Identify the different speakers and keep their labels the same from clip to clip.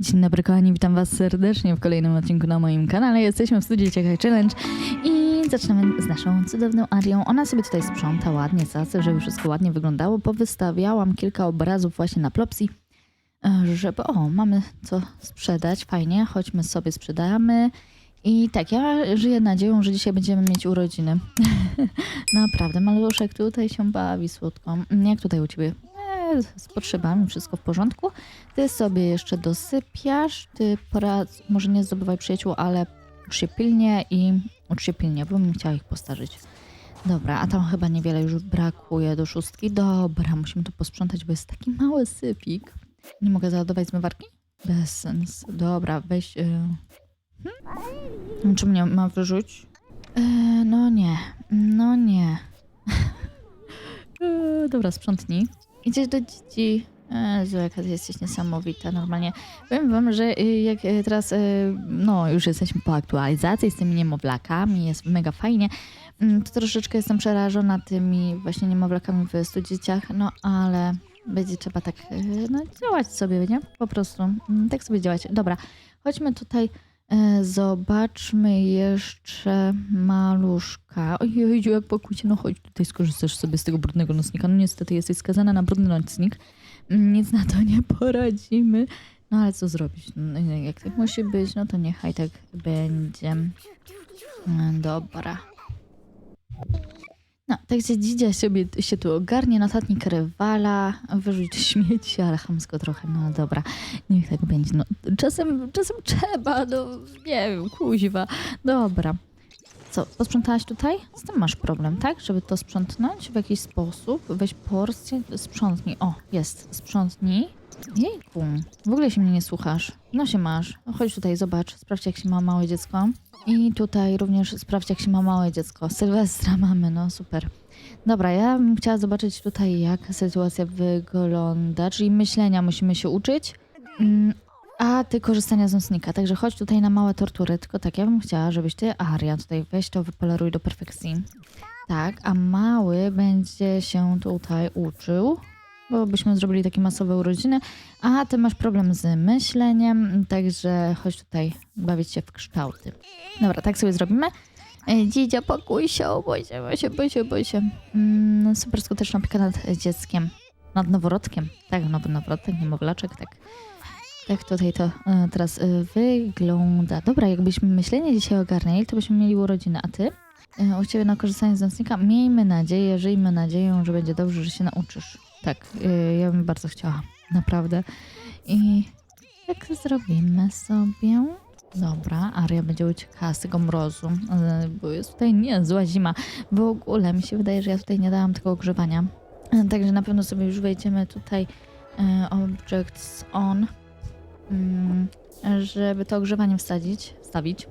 Speaker 1: Dzień dobry kochani, witam was serdecznie w kolejnym odcinku na moim kanale. Jesteśmy w studiu Ciekaj Challenge i zaczynamy z naszą cudowną Arią. Ona sobie tutaj sprząta ładnie sasy, żeby wszystko ładnie wyglądało. Powystawiałam kilka obrazów właśnie na Plopsi, e, żeby o, mamy co sprzedać, fajnie, chodźmy sobie sprzedamy. I tak, ja żyję nadzieją, że dzisiaj będziemy mieć urodziny. Naprawdę, maluszek tutaj się bawi słodko. Jak tutaj u ciebie? Z potrzebami, wszystko w porządku. Ty sobie jeszcze dosypiasz, ty poradz, może nie zdobywaj przyjaciół, ale ucz się pilnie i ucz się pilnie, bo bym chciała ich postarzyć. Dobra, a tam chyba niewiele już brakuje do szóstki. Dobra, musimy to posprzątać, bo jest taki mały sypik. Nie mogę załadować zmywarki? Bez sens. Dobra, weź... Yy... Hmm? Czy mnie ma wyrzuć? Yy, no nie, no nie. Yy, dobra, sprzątnij. Idziesz do dzieci. Jezu, jaka ty jesteś niesamowita, normalnie. Powiem wam, że y, jak y, teraz, y, no już jesteśmy po aktualizacji z tymi niemowlakami, jest mega fajnie, mm, to troszeczkę jestem przerażona tymi właśnie niemowlakami w stu dzieciach, no ale będzie trzeba tak, no działać sobie, nie? Po prostu, mm, tak sobie działać. Dobra, chodźmy tutaj, zobaczmy jeszcze maluszka. Ojej, jak pokójcie, no chodź tutaj skorzystasz sobie z tego brudnego nocnika. No niestety jesteś skazana na brudny nocnik. Nic na to nie poradzimy. No ale co zrobić? No, jak tak musi być, no to niechaj tak będzie. Mm, Dobra. No, także dzidzia sobie się tu ogarnie, notatnik rywala, wyrzuć śmieci, ale chamsko trochę, no dobra, niech tak będzie. No, czasem, czasem trzeba, no nie wiem, kuźwa. Dobra. Co, posprzątałaś tutaj? Z tym masz problem, tak? Żeby to sprzątnąć w jakiś sposób? Weź porcję, sprzątnij. O, jest, sprzątnij. Jejku, w ogóle się mnie nie słuchasz. No się masz. No Chodź tutaj, zobacz, sprawdź jak się ma małe dziecko. I tutaj również sprawdź jak się ma małe dziecko. Sylwestra mamy, no super. Dobra, ja bym chciała zobaczyć tutaj jak sytuacja wygląda, czyli myślenia musimy się uczyć. Mm, a ty korzystania z nocnika, także chodź tutaj na małe tortury, tylko tak, ja bym chciała, żebyś ty, Aria, tutaj weź to, wypoleruj do perfekcji. Tak, a mały będzie się tutaj uczył, bo byśmy zrobili takie masowe urodziny, a ty masz problem z myśleniem, także chodź tutaj bawić się w kształty. Dobra, tak sobie zrobimy. Ej, Dzidzia, pokój się, bój się, bój się, bój się, bój się. Mm, super skuteczna opieka nad dzieckiem, nad noworodkiem. Tak, nowy noworodek, niemowlaczek, tak. Tak tutaj to e, teraz e, wygląda. Dobra, jakbyśmy myślenie dzisiaj ogarnęli, to byśmy mieli urodziny. A ty? E, u ciebie na korzystanie z nocnika? Miejmy nadzieję, żyjmy nadzieją, że będzie dobrze, że się nauczysz. Tak, e, ja bym bardzo chciała. Naprawdę. I tak zrobimy sobie. Dobra, Aria będzie uciekała z tego mrozu, e, bo jest tutaj niezła zima. W ogóle mi się wydaje, że ja tutaj nie dałam tego ogrzewania. E, Także na pewno sobie już wejdziemy tutaj objects on mm, żeby to ogrzewanie wsadzić, wstawić.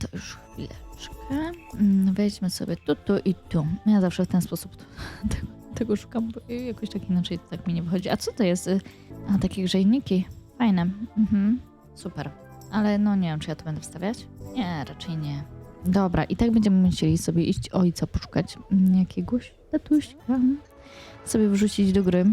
Speaker 1: To już chwileczkę. Mm, Wejdźmy sobie tu, tu i tu. Ja zawsze w ten sposób to, te- tego szukam, bo jakoś tak inaczej tak mi nie wychodzi. A co to jest? A, takie grzejniki. Fajne. Mhm. Super. Ale no nie wiem, czy ja to będę wstawiać? Nie, raczej nie. Dobra, i tak będziemy musieli sobie iść ojca poszukać mm, jakiegoś tatuśka. Sobie wrzucić do gry.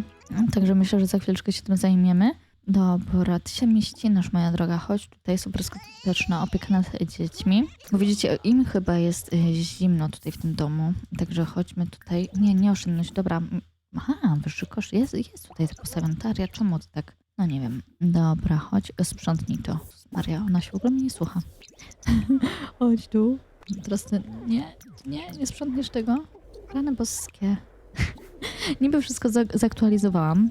Speaker 1: Także myślę, że za chwileczkę się tym zajmiemy. Dobra, ty się mieścinasz, moja droga. Chodź, tutaj super skuteczna opieka nad dziećmi. Bo widzicie, im chyba jest y, zimno tutaj w tym domu. Także chodźmy tutaj. Nie, nie oszczędność. Dobra. Aha, wyższy kosz. Jest, jest tutaj postawiony. Taria, czemu ty tak? No nie wiem. Dobra, chodź, sprzątnij to. Maria, ona się w ogóle mnie nie słucha. chodź tu. Teraz ty... Nie, nie, nie sprzątniesz tego? Rany boskie. Niby wszystko za- zaktualizowałam,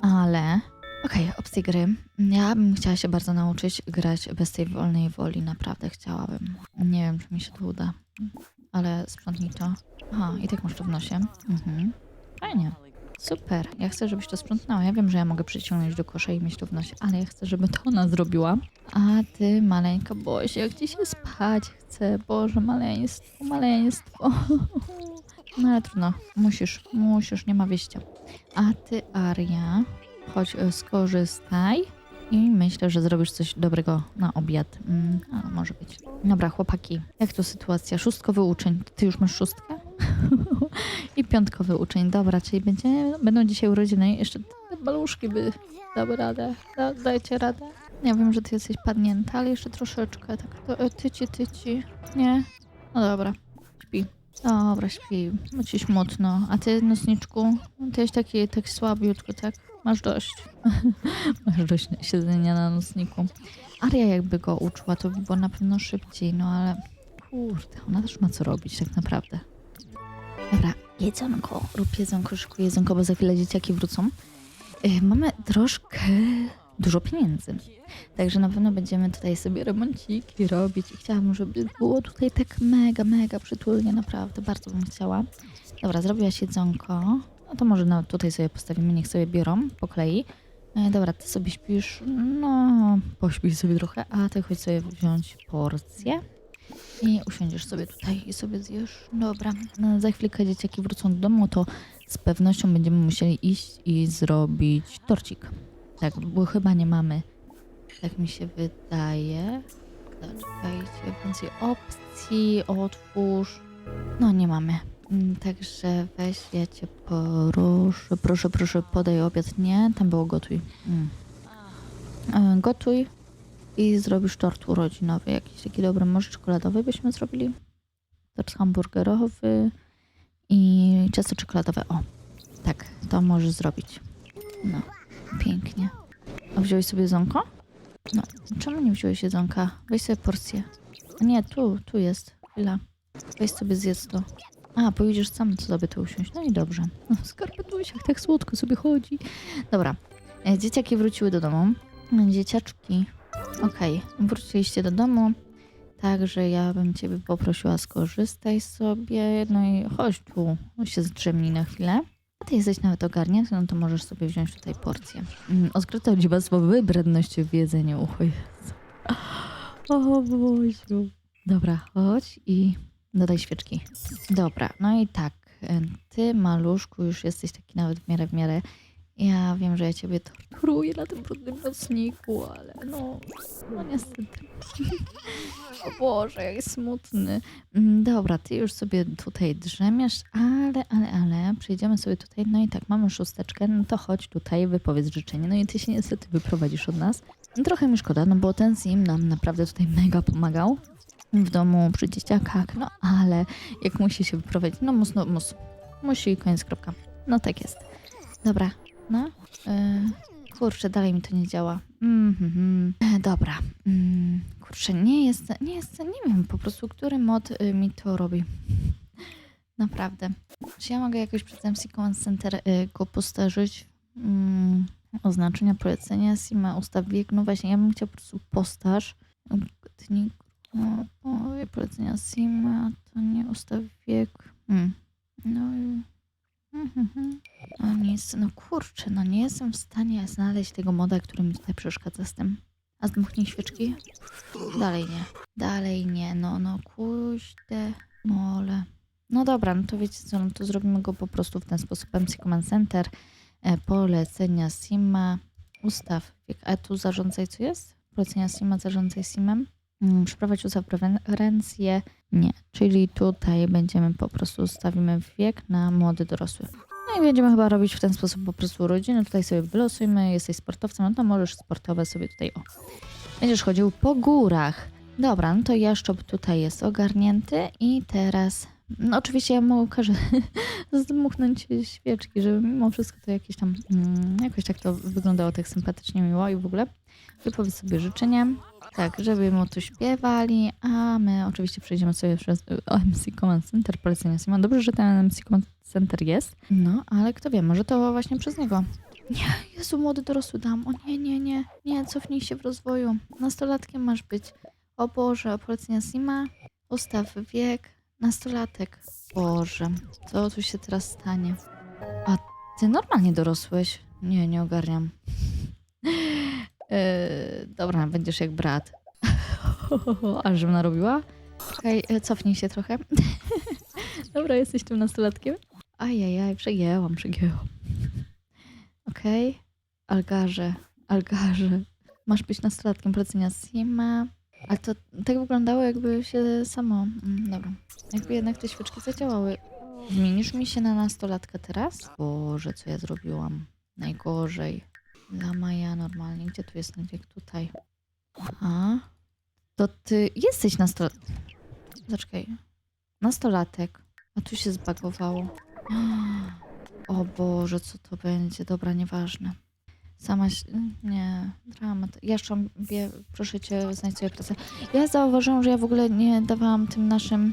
Speaker 1: ale... Okej, opcje gry. Ja bym chciała się bardzo nauczyć grać bez tej wolnej woli, naprawdę chciałabym. Nie wiem, czy mi się to uda, ale sprzątnij to. Aha, i tak masz to w nosie. Mhm. Fajnie. Super. Ja chcę, żebyś to sprzątnęła. Ja wiem, że ja mogę przyciągnąć do kosza i mieć to w nosie, ale ja chcę, żeby to ona zrobiła. A ty, maleńka, boś, jak ci się spać chce. Boże, maleństwo, maleństwo. No ale trudno. Musisz, musisz, nie ma wyjścia. A ty, Aria, chodź, e, skorzystaj. I myślę, że zrobisz coś dobrego na obiad. Mm, a, może być. Dobra, chłopaki, jak tu sytuacja? Szóstkowy uczeń. Ty już masz szóstkę? I piątkowy uczeń. Dobra, czyli będzie, będą dzisiaj urodziny. Jeszcze te maluszki by dały radę. Da, dajcie radę. Ja wiem, że ty jesteś padnięta, ale jeszcze troszeczkę. Tak, to, e, tyci, tyci. Nie? No dobra. Śpi. Dobra, śpi. Bo ci. A ty, nocniczku? Ty jesteś taki, tak słabiutko, tak? Masz dość. Masz dość siedzenia na nocniku. Aria jakby go uczyła, to by było na pewno szybciej, no ale kurde, ona też ma co robić tak naprawdę. Dobra, jedzonko, rób jedzonko, szykuj jedzonko, bo za chwilę dzieciaki wrócą. Yy, mamy troszkę dużo pieniędzy. Także na pewno będziemy tutaj sobie remonciki robić i chciałabym, żeby było tutaj tak mega, mega przytulnie, naprawdę bardzo bym chciała. Dobra, zrobiłaś jedzonko. No to może no, tutaj sobie postawimy, niech sobie biorą po kolei. E, dobra, ty sobie śpisz, no pośpisz sobie trochę, a ty chodź sobie wziąć porcję i usiądziesz sobie tutaj i sobie zjesz. Dobra, no, za chwilkę dzieciaki wrócą do domu, to z pewnością będziemy musieli iść i zrobić torcik. Tak, bo chyba nie mamy, tak mi się wydaje. Zaczekajcie, więcej opcji, otwórz. No nie mamy. Mm, Także weź, ja cię proszę, proszę, proszę, podaj obiad. Nie, tam było gotuj. Mm. E, Gotuj i zrobisz tort urodzinowy, jakiś taki dobry, może czekoladowy byśmy zrobili. Tort hamburgerowy i ciasto czekoladowe. O, tak, to możesz zrobić. No, pięknie. A wziąłeś sobie jedzonko? No, czemu nie wziąłeś jedzonka? Weź sobie porcję. A nie, tu, tu jest. Chwila. Weź sobie zjedz to. A, pojedziesz sam sobie tu usiąść. No i dobrze. No, Skarpetusiak tak słodko sobie chodzi. Dobra. E, Dzieciaki wróciły do domu. Dzieciaczki. Okej, wróciliście do domu. Także ja bym ciebie poprosiła, skorzystaj sobie. No i chodź tu, się zdrzemnij na chwilę. A ty jesteś nawet ogarnięty, no to możesz sobie wziąć tutaj porcję. Mm, Odkryto dziwactwo wybredność w jedzeniu. Jezu. O Boziu. Dobra, chodź i dodaj świeczki. Dobra, no i tak. e, Ty, maluszku, już jesteś taki nawet w miarę, w miarę. Ja wiem, że ja ciebie torturuję na tym brudnym nocniku, ale no, no niestety. o Boże, jak smutny. Mm, Dobra, ty już sobie tutaj drzemiesz, ale, ale, ale, przejdziemy sobie tutaj, no i tak, mamy szósteczkę, no to chodź tutaj, wypowiedz życzenie, no i ty się niestety wyprowadzisz od nas. Trochę mi szkoda, no bo ten Sim nam naprawdę tutaj mega pomagał w domu, przy dzieciakach, no ale jak musi się wyprowadzić, no mus, no mus, musi koniec, kropka. No tak jest. Dobra, no. Yy, kurczę, dalej mi to nie działa. Mhm. E, Dobra. Mm, kurczę, nie jest, nie jest, nie wiem po prostu, który mod y, mi to robi. Naprawdę. Czy ja mogę jakoś przez MC Command Center y, go postarzyć? Mm, oznaczenia, polecenia, Sima, ustaw wiek. No właśnie, ja bym chciał po prostu postaż. Dni, no, powie polecenia Sima, to nie ustaw wiek. Hmm. No i... Mhm, mhm. No nic, no kurczę, no nie jestem w stanie znaleźć tego moda, który mi tutaj przeszkadza z tym. A zdmuchnij świeczki? Dalej nie. Dalej nie, no, no kuźde, mole. No dobra, no to wiecie co, no to zrobimy go po prostu w ten sposób. MC Command Center, e, polecenia Sima, ustaw wiek. A tu zarządzaj co jest? Polecenia Sima, zarządzaj Simem. Mm, Przeprowadź ustaw prewencję. Nie, czyli tutaj będziemy po prostu ustawimy wiek na młody dorosły. No i będziemy chyba robić w ten sposób po prostu urodziny. Tutaj sobie wylosujmy, jesteś sportowcem, no to możesz sportowe sobie tutaj, o. Będziesz chodził po górach. Dobra, no to jaszczur tutaj jest ogarnięty i teraz, no oczywiście ja każę zdmuchnąć świeczki, żeby mimo wszystko to jakieś tam, mm, jakoś tak to wyglądało tak sympatycznie, miło i w ogóle. Wypowiedz sobie życzenia. Tak, żeby mu tu śpiewali, a my oczywiście przejdziemy sobie przez MC Command Center, polecenia Simon. Dobrze, że ten MC Command Center jest. No, ale kto wie, może to właśnie przez niego. Nie, Jezu, młody dorosły dam. O nie, nie, nie, nie, cofnij się w rozwoju. Nastolatkiem masz być. O Boże, polecenia Sima, ustaw wiek, nastolatek. Boże, co tu się teraz stanie? A ty normalnie dorosłeś? Nie, nie ogarniam. Yy, dobra, będziesz jak brat. A żebym narobiła? Okej, okay, cofnij się trochę. dobra, jesteś tym nastolatkiem? Ajajaj, przegięłam, przegięłam. Okej. Okay. Algarze, Algarze. Masz być nastolatkiem polecenia Sima. Ale to tak wyglądało, jakby się samo... Mm, dobra. Jakby jednak te świeczki zadziałały. Zmienisz mi się na nastolatka teraz? Boże, co ja zrobiłam? Najgorzej. Dla Maja normalnie. Gdzie tu jest wiek? Tutaj. Aha. To ty jesteś nastolatek. Zaczekaj. Nastolatek. A tu się zbagowało. O Boże, co to będzie? Dobra, nieważne. Sama się... Nie, dramat. Jeszcze wie, proszę cię, znajdź sobie pracę. Ja zauważyłam, że ja w ogóle nie dawałam tym naszym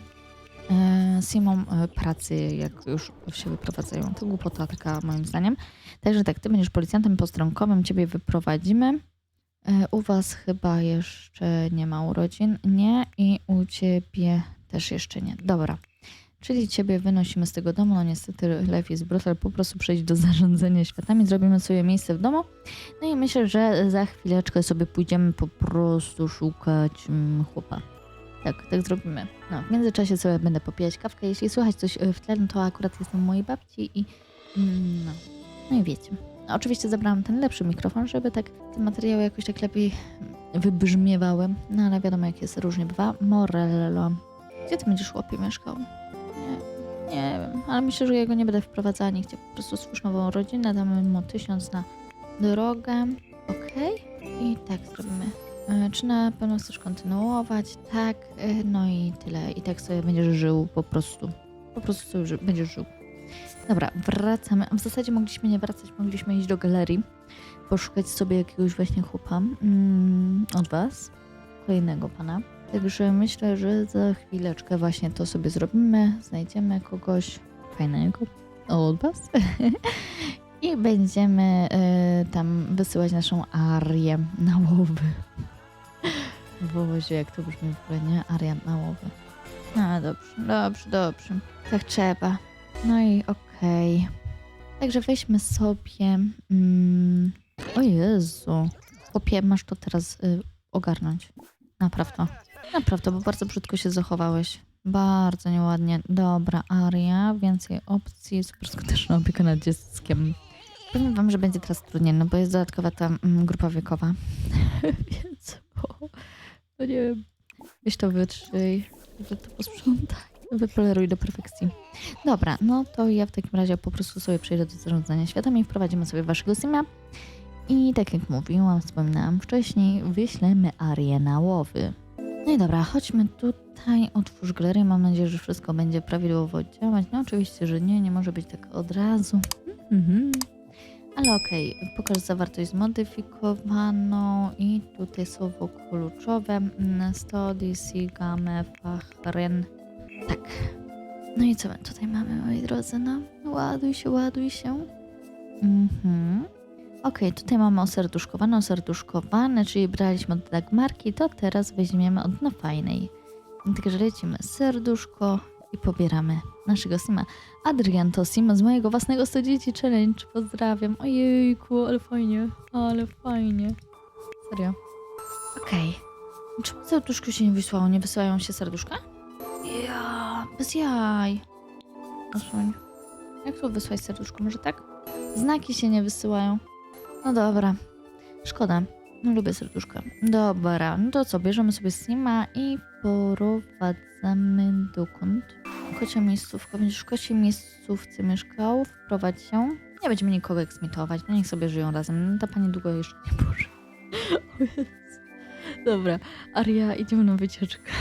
Speaker 1: e, Simom e, pracy, jak już się wyprowadzają. To głupota taka moim zdaniem. Także tak, ty będziesz policjantem postronkowym, ciebie wyprowadzimy. E, U was chyba jeszcze nie ma urodzin. Nie i u ciebie też jeszcze nie. Dobra. Czyli ciebie wynosimy z tego domu. No niestety life jest brutal. Po prostu przejść do zarządzania światami. Zrobimy sobie miejsce w domu. No i myślę, że za chwileczkę sobie pójdziemy po prostu szukać mm, chłopa. Tak, tak zrobimy. No, w międzyczasie sobie będę popijać kawkę. Jeśli słychać coś e, w tle, no to akurat jestem mojej babci i mm, no. No i wiecie. No, oczywiście zabrałam ten lepszy mikrofon, żeby tak te materiały jakoś tak lepiej wybrzmiewały. No ale wiadomo jak jest, różnie bywa. Morello. Gdzie ty będziesz chłopie mieszkał? Nie, wiem, ale myślę, że ja go nie będę wprowadzała nigdzie. Po prostu stwórz nową rodzinę, damy mu tysiąc na drogę. Okej? I tak zrobimy. E, Czy na pewno chcesz kontynuować? Tak, e, no i tyle. I tak sobie będziesz żył po prostu. Po prostu sobie ży- będziesz żył. Dobra, wracamy. W zasadzie mogliśmy nie wracać, mogliśmy iść do galerii, poszukać sobie jakiegoś właśnie chłopa mm, od was, kolejnego pana. Także myślę, że za chwileczkę właśnie to sobie zrobimy, znajdziemy kogoś fajnego od was i będziemy y, tam wysyłać naszą arię na łowy. Boże, jak to brzmi w ogóle, nie? Aria na łowy. No dobrze, dobrze, dobrze. Tak trzeba. No i okej. Także weźmy sobie... Mm, o Jezu. Chłopie, masz to teraz y, ogarnąć. Napraw to. Naprawdę, bo bardzo brzydko się zachowałeś. Bardzo nieładnie. Dobra, Aria, więcej opcji, super skuteczna opieka nad dzieckiem. Powiem wam, że będzie teraz trudniej, no bo jest dodatkowa ta mm, grupa wiekowa. Więc, o, no nie wiem. Weź to wytrzyj, że to posprzątaj. Wypoleruj do perfekcji. Dobra, no to ja w takim razie po prostu sobie przejdę do zarządzania światami wprowadzimy sobie waszego sima. I tak jak mówiłam, wspominałam wcześniej, wyślemy Arię na łowy. No i dobra, chodźmy tutaj, otwórz galerię, mam nadzieję, że wszystko będzie prawidłowo działać. No oczywiście, że nie, nie może być tak od razu. Mhm. Ale okej, pokaż zawartość zmodyfikowaną i tutaj słowo kluczowe. mm, Stody, Sigame, Fachren. Tak. No i co my tutaj mamy, moi drodzy? No, ładuj się, ładuj się. Mhm. Okej, tutaj mamy oserduszkowane, oserduszkowane, czyli braliśmy od Dagmarki, to teraz weźmiemy od no fajnej. Także lecimy serduszko i pobieramy naszego Sima. Adrian to Sim z mojego własnego 100 dzieci challenge. Pozdrawiam. Ojejku, ale fajnie, ale fajnie. Serio. Okej. Czemu serduszko się nie wysłało? Nie wysyłają się serduszka? Ja, bez jaj. Osuń. Jak tu wysłać serduszko? Może tak? Znaki się nie wysyłają. No dobra. Szkoda. No, lubię serduszka. Dobra, no to co, bierzemy sobie Sima i porowadzamy dokąd? Kocia miejscówka. Będziesz w kociej miejscówce mieszkał, wprowadź się. Nie będziemy nikogo eksmitować, no niech sobie żyją razem. Ta pani długo jeszcze nie pożyje. Dobra, Aria, idziemy na wycieczkę.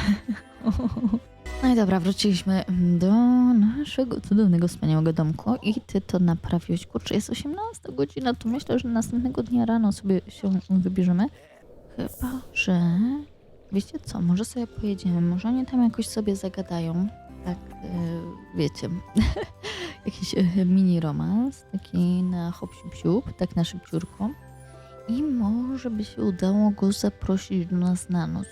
Speaker 1: No i dobra, wróciliśmy do naszego cudownego, wspaniałego domku i ty to naprawiłeś. Kurczę, jest 18 godzina, to myślę, że następnego dnia rano sobie się wybierzemy. Chyba, że... Wiecie co, może sobie pojedziemy, może oni tam jakoś sobie zagadają. Tak, yy, wiecie, jakiś yy, mini romans, taki na hop siup, tak na szybciurko. I może by się udało go zaprosić do nas na noc.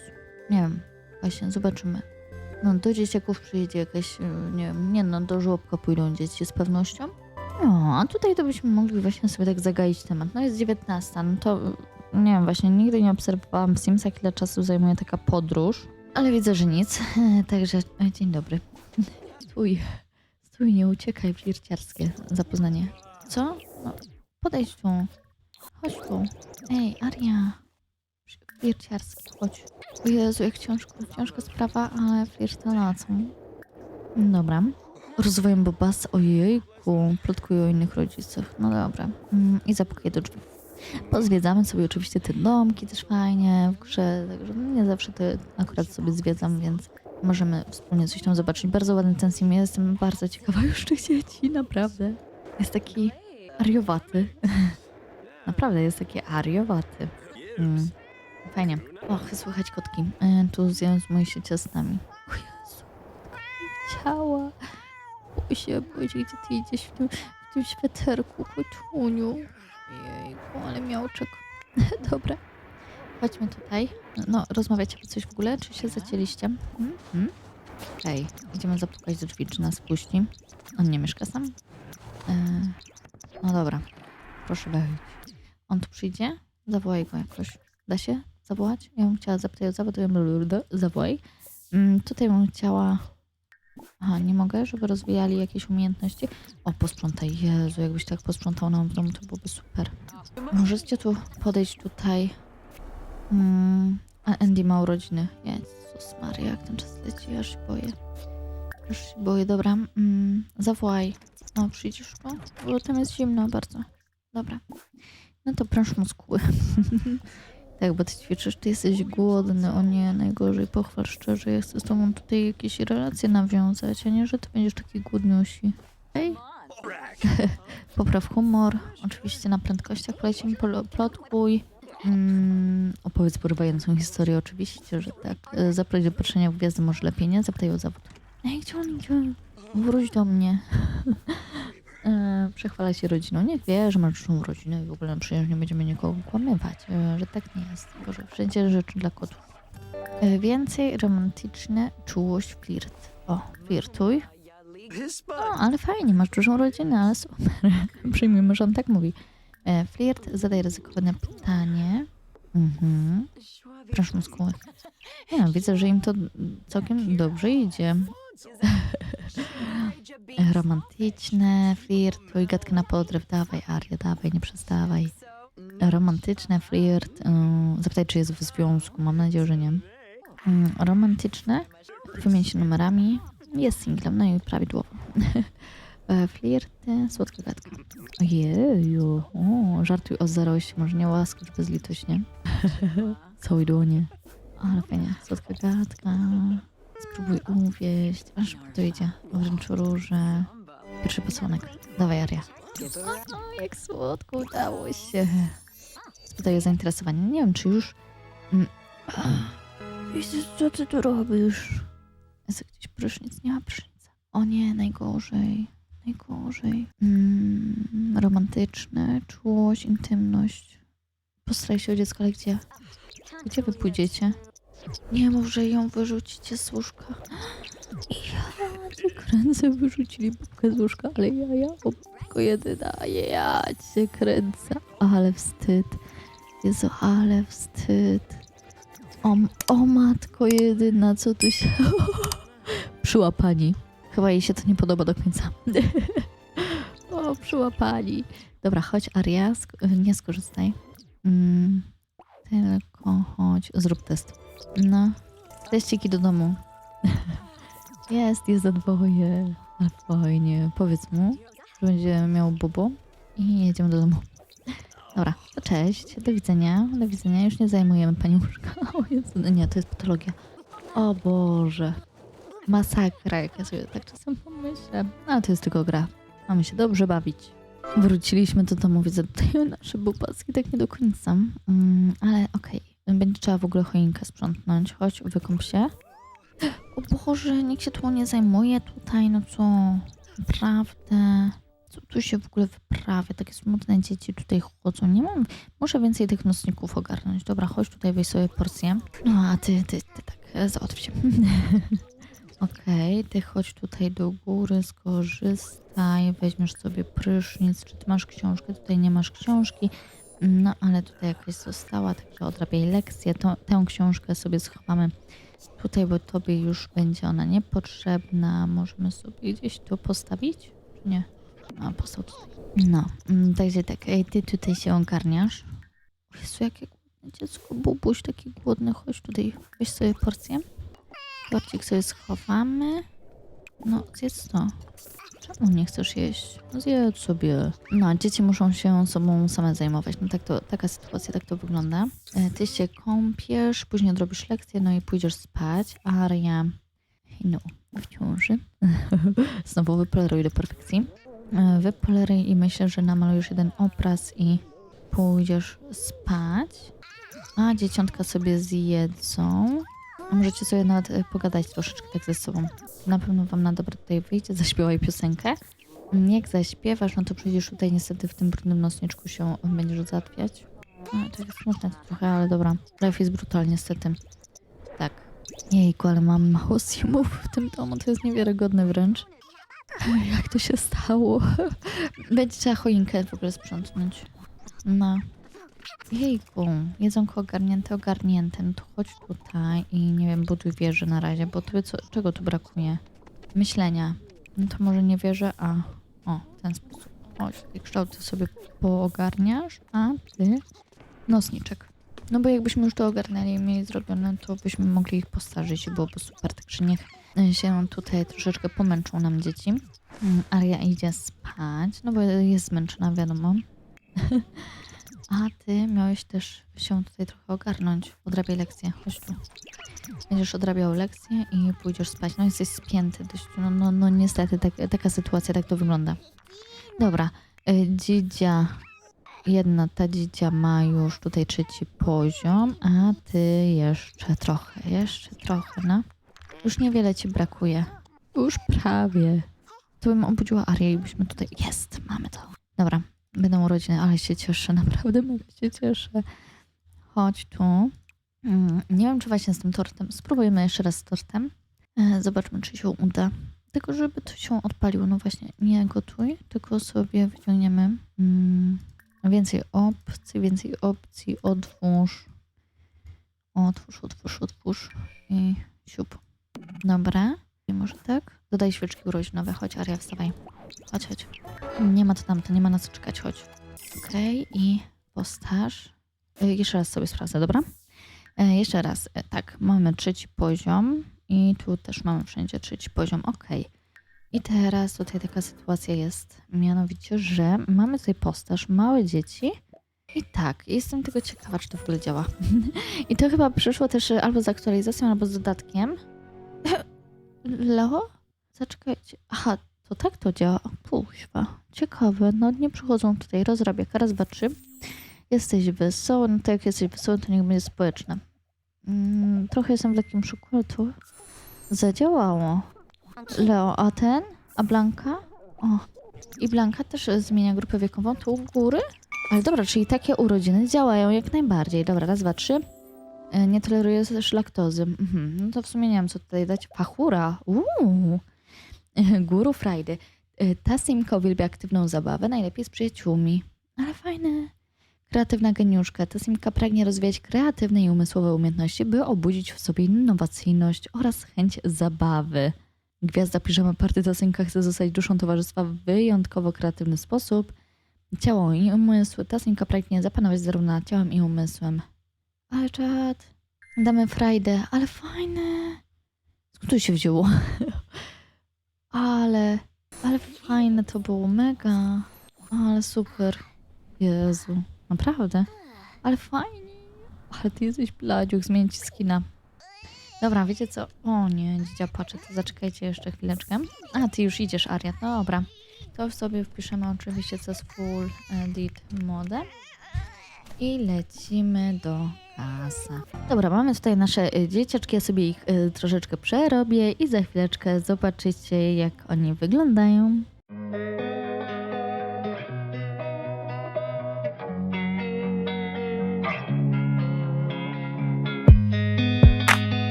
Speaker 1: Nie wiem, właśnie, zobaczymy. No, do dzieciaków przyjedzie jakaś, y, nie wiem, nie no, do żłobka pójdą dzieci z pewnością. No, a tutaj to byśmy mogli właśnie sobie tak zagaić temat. No jest 19, no to y, nie wiem, właśnie nigdy nie obserwowałam w Simsach, ile czasu zajmuje taka podróż, ale widzę, że nic. Także e, dzień dobry. Stój, stój, nie uciekaj, flirciarskie zapoznanie. Co? No, podejdź tu. Chodź tu. Ej, Aria. Flirciarski, chodź. O Jezu, jak ciężko, ciężka sprawa, ale flirtolacją. Dobra. Rozwojem Bobas, ojejku, plotkują o innych rodzicach. No dobra. Mm, I zapukaj do drzwi. Pozwiedzamy sobie oczywiście te domki też fajnie w grze, także nie zawsze to akurat sobie zwiedzam, więc możemy wspólnie coś tam zobaczyć. Bardzo ładny ten sim, jestem bardzo ciekawa już tych dzieci, naprawdę. Jest taki ariowaty. naprawdę jest taki ariowaty. Mm. Fajnie. Och, słychać kotki. Entuzjazmuje się ciastami. O Jezu, ciała. Bój się, gdzie ty idziesz w tym, w tym sweterku, kotuniu. Jejku, ale miałczek. Dobra. Chodźmy tutaj. No, rozmawiacie coś w ogóle? Czy się zacięliście? Mhm. Okej, idziemy zapukać do drzwi, czy nas puści. On nie mieszka sam? E, no dobra, proszę wejść. On tu przyjdzie? Zawołaj go jakoś. Da się zawołać? Ja bym chciała zapytać o zawód, ja zawołaj. Mm, tutaj bym chciała... Aha, nie mogę, żeby rozwijali jakieś umiejętności. O, posprzątaj. Jezu, jakbyś tak posprzątał nam w domu, to byłoby super. Możecie tu podejść tutaj. Mm, a Andy ma urodziny. Jezus Maria, jak ten czas leci, aż się boję. Już się boję, dobra. Mm, zawołaj. O, przyjdziesz tu? Bo tam jest zimno bardzo. Dobra. No to pręż muskuły. tak, bo ty ćwiczysz, ty jesteś głodny. O nie, najgorzej, pochwal szczerze. Ja chcę z tobą tutaj jakieś relacje nawiązać, a nie, że ty będziesz taki głodniusi. Ej, popraw humor. Oczywiście na prędkościach poleci mi pol- plotkuj. Mm, opowiedz porywającą historię, oczywiście, że tak. E, Zaproś do patrzenia w gwiazdy, może lepiej nie? Zapytaj o zawód. Ej, idzie? Wróć do mnie. e, przechwala się rodziną. Niech wie, że masz dużą rodzinę i w ogóle przecież nie będziemy nikogo kłamywać, e, że tak nie jest. Tylko, że wszędzie rzeczy dla kotów. E, więcej romantyczne czułość, flirt. O, flirtuj. No, ale fajnie, masz dużą rodzinę, ale super. Przyjmijmy, że on tak mówi. E, flirt, zadaj ryzykowne pytanie. Mhm. Proszę muskuły. Ja widzę, że im to całkiem dobrze idzie. Romantyczne, flirtuj, gadkę na podryw, dawaj Aria, dawaj, nie przestawaj. Romantyczne, flirt, yy, zapytaj, czy jest w związku, mam nadzieję, że nie. Mm, romantyczne, wymień się numerami, jest singlem, no i prawidłowo. E, Flirty, słodka gadka. Ojeju, o, żartuj o zaroście, może nie łaskacz bezlitośnie. Całej dłonie. Ale fajnie, słodka gadka. Spróbuj uwieść, aż dojdzie. Wręcz róże. Pierwszy pocałunek. Dawaj, Aria. O, jak słodko udało się. Spytaj o zainteresowanie. Nie wiem, czy już... Mm. Jezus, co ty tu robisz? Jest gdzieś prysznic? Nie ma prysznica. O nie, najgorzej. Najgorzej. Mm, romantyczne, czułość, intymność. Postaraj się o dziecko, ale gdzie? Gdzie wy pójdziecie? Nie mów, że ją wyrzucicie z łóżka. Ja cię kręcę, wyrzucili babkę z łóżka, ale ja, ja, tylko jedyna, ja cię kręcę. Ale wstyd. Jezu, ale wstyd. O, o matko jedyna, co tu się... Przyłapani. Chyba jej się to nie podoba do końca. o, przyłapani. Dobra, chodź Aria, sk- nie skorzystaj. Mm, tylko chodź, zrób test. No, teściki do domu. jest, jest za dwoje. Ale fajnie. Powiedz mu, że będzie miał bobo i jedziemy do domu. Dobra, to cześć, do widzenia, do widzenia. Już nie zajmujemy pani łóżka. O Jezu, no nie, to jest patologia. O Boże. Masakra, jak ja sobie tak czasem pomyślę. No, to jest tylko gra. Mamy się dobrze bawić. Wróciliśmy do domu, widzę tutaj nasze bubaski, tak nie do końca. Mm, ale okej, będzie trzeba w ogóle choinkę sprzątnąć. Chodź, wykąp się. O Boże, nikt się tu nie zajmuje tutaj, no co? Naprawdę. Co tu się w ogóle wyprawia? Takie smutne dzieci tutaj chodzą. Nie mam. Muszę więcej tych nocników ogarnąć. Dobra, chodź tutaj, weź sobie porcję. No a ty, ty, ty tak, e, załatw się. Okej, ty chodź tutaj do góry, skorzystaj, weźmiesz sobie prysznic. Czy ty masz książkę? Tutaj nie masz książki. No ale tutaj jakaś została, także odrabiaj lekcję. To, tę książkę sobie schowamy tutaj, bo tobie już będzie ona niepotrzebna. Możemy sobie gdzieś tu postawić, nie? A, postaw tutaj. No, mm, także tak, ej, ty tutaj się ogarniasz. Jezu, jakie głodne dziecko, bubuś taki głodny, chodź tutaj, weź sobie porcję. Torcik sobie schowamy. No, zjedz to. Czemu nie chcesz jeść? No zjedz sobie. No, dzieci muszą się sobą same zajmować. No tak to, taka sytuacja, tak to wygląda. E, Ty się kąpiesz, później odrobisz lekcję, no i pójdziesz spać. Aria, no, w ciąży. Znowu wypoleruj do perfekcji. E, Wypoleruj i myślę, że namalujesz jeden obraz i pójdziesz spać. A dzieciątka sobie zjedzą. Możecie sobie nawet e, pogadać troszeczkę tak ze sobą. Na pewno wam na dobre tutaj wyjdzie, zaśpiewaj piosenkę. Jak zaśpiewasz, no to przyjdziesz tutaj niestety w tym brudnym nosniczku się będziesz zatwiać. No, to jest smutne trochę, ale dobra. Life jest brutal niestety. Tak. Jejku, ale mam mało simów w tym domu, to jest niewiarygodne wręcz. Jak to się stało? Będzie trzeba choinkę w ogóle sprzątnąć. No. Jejku, jedzonko ogarnięte, ogarnięte. No to chodź tutaj i nie wiem, buduj wieżę na razie, bo tobie co, czego tu brakuje? Myślenia. No to może nie wierzę, a o, w ten sposób. Chodź, te kształty sobie poogarniasz, a ty nosniczek. No bo jakbyśmy już to ogarnęli i mieli zrobione, to byśmy mogli ich postarzyć i byłoby super. Także niech się tutaj troszeczkę pomęczą nam dzieci. Mm, Aria idzie spać, no bo jest zmęczona, wiadomo. A ty miałeś też się tutaj trochę ogarnąć. Odrabiaj lekcję, chodź tu. Będziesz odrabiał lekcję i pójdziesz spać. No jesteś spięty dość. No, no, no niestety tak, taka sytuacja, tak to wygląda. Dobra, y, dzidzia. Jedna ta dzidzia ma już tutaj trzeci poziom, a ty jeszcze trochę, jeszcze trochę, no. Już niewiele ci brakuje. Już prawie. To bym obudziła Arię i byśmy tutaj... Jest, mamy to. Dobra, będą urodziny, ale się cieszę, naprawdę mega się cieszę. Chodź tu. Mm, Nie wiem, czy właśnie z tym tortem. Spróbujmy jeszcze raz z tortem. E, Zobaczmy, czy się uda. Tylko, żeby to się odpaliło. No właśnie, nie gotuj, tylko sobie wyciągniemy mm, więcej opcji, więcej opcji. Otwórz. Otwórz, otwórz, otwórz. I siup. Dobra. I może tak? Dodaj świeczki urodzinowe. Chodź, Aria, wstawaj. Chodź, chodź. Nie ma to tamto, nie ma na co czekać, chodź. Okej, i postaż. Y, Jeszcze raz sobie sprawdzę, dobra? E, jeszcze raz, e, tak, mamy trzeci poziom i tu też mamy wszędzie trzeci poziom, okej. I teraz tutaj taka sytuacja jest, mianowicie, że mamy tutaj postaż, małe dzieci i tak, jestem tego ciekawa, czy to w ogóle działa. I to chyba przyszło też e, albo z aktualizacją, albo z dodatkiem. Leo? Zaczekajcie. Aha, to tak to działa. Puśwa. Ciekawe. No nie przychodzą tutaj. Rozrabiaka. Raz, dwa, trzy. Jesteś wesoły. No to jak jesteś wesoły, to niech będzie społeczne. Mm, trochę jestem w lekkim szoku, ale to zadziałało. Leo, a ten? A Blanka? O. I Blanka też zmienia grupę wiekową. Tu u góry? Ale dobra, czyli takie urodziny działają jak najbardziej. Dobra, raz, dwa, trzy. E, Nie toleruję też laktozy. Mhm. No to w sumie nie wiem, co tutaj dać. Pachura. Uuu. Guru Friday. E, Ta simka uwielbia aktywną zabawę, najlepiej z przyjaciółmi. Ale fajne. Kreatywna geniuszka. Ta simka pragnie rozwijać kreatywne i umysłowe umiejętności, by obudzić w sobie innowacyjność oraz chęć zabawy. Gwiazda piżama party ta simka chce zostać duszą towarzystwa w wyjątkowo kreatywny sposób. Ciało i umysł. Ta simka pragnie zapanować zarówno nad ciałem i umysłem. Ale czad. Damy Friday. Ale fajne. Skąd to się wzięło? Ale, ale fajne to było, mega. Ale super. Jezu, naprawdę. Ale fajnie. Ale ty jesteś bladziuk, zmienię ci skina. Dobra, wiecie co? O nie, dzidzia patrzę, to zaczekajcie jeszcze chwileczkę. A, ty już idziesz, Ariat. No dobra. To sobie wpiszemy oczywiście co z full edit mode. I lecimy do kasa. Dobra, mamy tutaj nasze y, dzieciaczki, ja sobie ich y, troszeczkę przerobię i za chwileczkę zobaczycie jak oni wyglądają.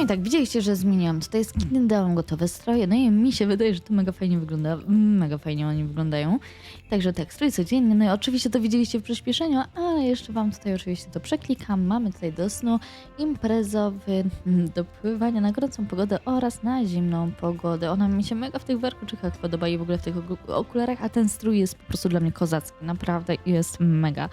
Speaker 1: No i tak, widzieliście, że zmieniłam tutaj skiny, dałam gotowe stroje, no i mi się wydaje, że to mega fajnie wygląda, mega fajnie oni wyglądają. Także tak, strój codzienny, no i oczywiście to widzieliście w przyspieszeniu, ale jeszcze wam tutaj oczywiście to przeklikam. Mamy tutaj do snu imprezowy, do pływania na gorącą pogodę oraz na zimną pogodę. Ona mi się mega w tych warkoczykach podoba i w ogóle w tych oku- okularach, a ten strój jest po prostu dla mnie kozacki, naprawdę jest mega.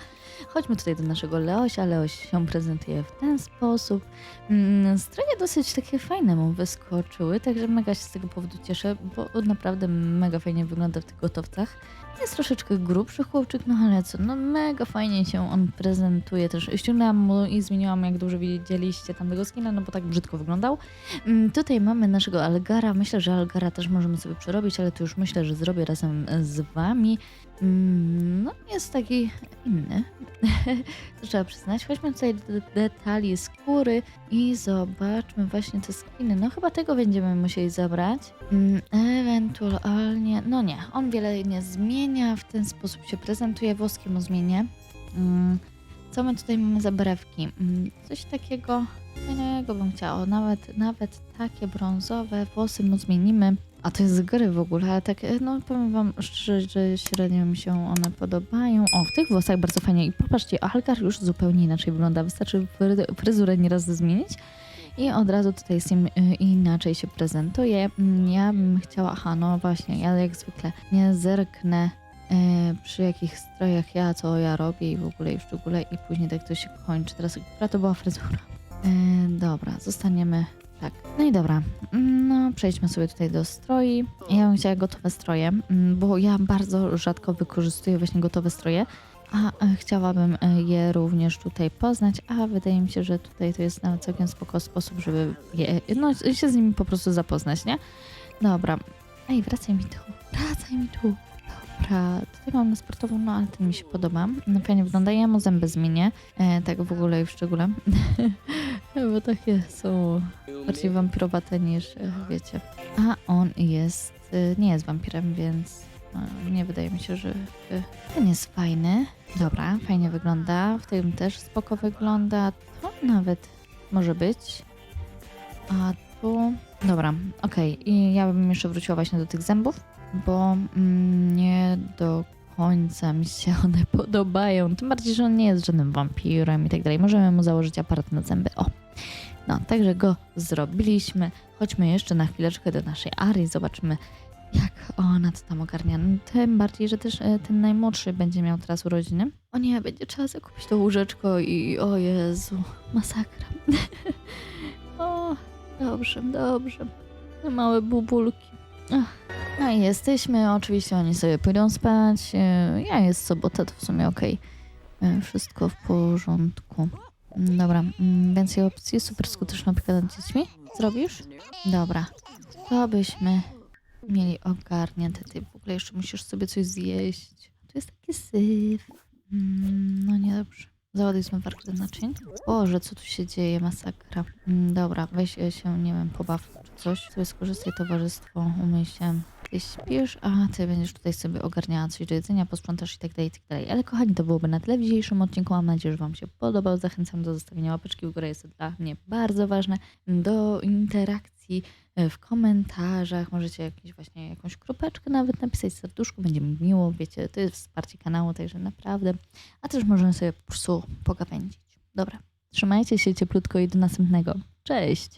Speaker 1: Chodźmy tutaj do naszego Leosia. Leoś się prezentuje w ten sposób. Mm, Stroje dosyć dosyć takie fajne mu wyskoczyły, także mega się z tego powodu cieszę, bo naprawdę mega fajnie wygląda w tych gotowcach. Jest troszeczkę grubszy chłopczyk, no ale co, no mega fajnie się on prezentuje też. Ściągnęłam mu i zmieniłam, jak dobrze widzieliście tamtego skina, no bo tak brzydko wyglądał. Mm, Tutaj mamy naszego Algara. Myślę, że Algara też możemy sobie przerobić, ale to już myślę, że zrobię razem z wami. Mm, No, jest taki inny. trzeba przyznać. Chodźmy tutaj do detali skóry i zobaczmy właśnie te skiny. No chyba tego będziemy musieli zabrać. Mm, Ewentualnie, no nie, on wiele nie zmienia, w ten sposób się prezentuje, włoskie mu zmienię. Mm, Co my tutaj mamy za brewki? Coś takiego fajnego bym chciała, nawet, nawet takie brązowe, włosy mu zmienimy. A to jest z gry w ogóle, ale tak, no powiem wam szczerze, że średnio mi się one podobają. O, w tych włosach bardzo fajnie. I popatrzcie, Algar już zupełnie inaczej wygląda. Wystarczy fry- fryzurę nieraz zmienić i od razu tutaj z tym y, inaczej się prezentuje. Mm, Ja bym chciała, aha, no właśnie, ja jak zwykle nie zerknę y, przy jakich strojach ja, co ja robię i w ogóle i w szczególe i później tak to się kończy. Teraz, która to była fryzura? Dobra, zostaniemy tak. No i dobra, no przejdźmy sobie tutaj do stroi. Ja bym chciała gotowe stroje, mm, bo ja bardzo rzadko wykorzystuję właśnie gotowe stroje. A e, chciałabym e, je również tutaj poznać, a wydaje mi się, że tutaj to jest nawet całkiem spoko sposób, żeby je, no, się z nimi po prostu zapoznać, nie? Dobra. Ej, wracaj mi tu, wracaj mi tu. Dobra, tutaj mamy sportową, no ale ten mi się podoba. No fajnie wygląda, ja mu zęby zmienię, e, tak w ogóle i w szczególe. Bo takie są bardziej wampirowate niż, e, wiecie. A on jest, e, nie jest wampirem, więc no, nie wydaje mi się, że e, ten jest fajny. Dobra, fajnie wygląda. W tym też spoko wygląda. To nawet może być. A tu... Dobra, okej. I ja bym jeszcze wróciła właśnie do tych zębów, bo mm, nie do końca mi się one podobają. Tym bardziej, że on nie jest żadnym wampirem i tak dalej. Możemy mu założyć aparat na zęby. O! No, także go zrobiliśmy. Chodźmy jeszcze na chwileczkę do naszej Ari, zobaczymy jak ona to tam ogarnia. No, Tym bardziej, że też e, ten najmłodszy będzie miał teraz urodziny. O nie, będzie trzeba zakupić to łóżeczko i o Jezu, masakra. o, dobrze, dobrze. Te Małe bubulki. Ach. No i jesteśmy, oczywiście oni sobie pójdą spać. E, Ja jest sobota, to w sumie okej. E, Wszystko w porządku. Dobra, mm, więcej opcji. Super skuteczna opieka nad dziećmi. Zrobisz? Dobra. To byśmy mieli ogarnięte. Ty w ogóle jeszcze musisz sobie coś zjeść. Tu jest taki syf. Mm, no niedobrze. Załaduj zmywarkę do naczyń. Boże, co tu się dzieje? Masakra. Mm, dobra, weź się, nie wiem, pobaw czy coś. Sobie skorzystaj towarzystwo, umyj się. Ty śpisz, a ty będziesz tutaj sobie ogarniała coś do jedzenia, posprzątasz i tak dalej, i tak dalej. Ale kochani, to byłoby na tyle w dzisiejszym odcinku. Mam nadzieję, że wam się podobał. Zachęcam do zostawienia łapeczki w górę. Jest to dla mnie bardzo ważne. Do interakcji e, w komentarzach. Możecie jakieś właśnie jakąś kropeczkę nawet napisać, serduszku. Będzie mi miło. Wiecie, to jest wsparcie kanału, także naprawdę. A też możemy sobie po prostu pogawędzić. Dobra, trzymajcie się cieplutko i do następnego. Cześć!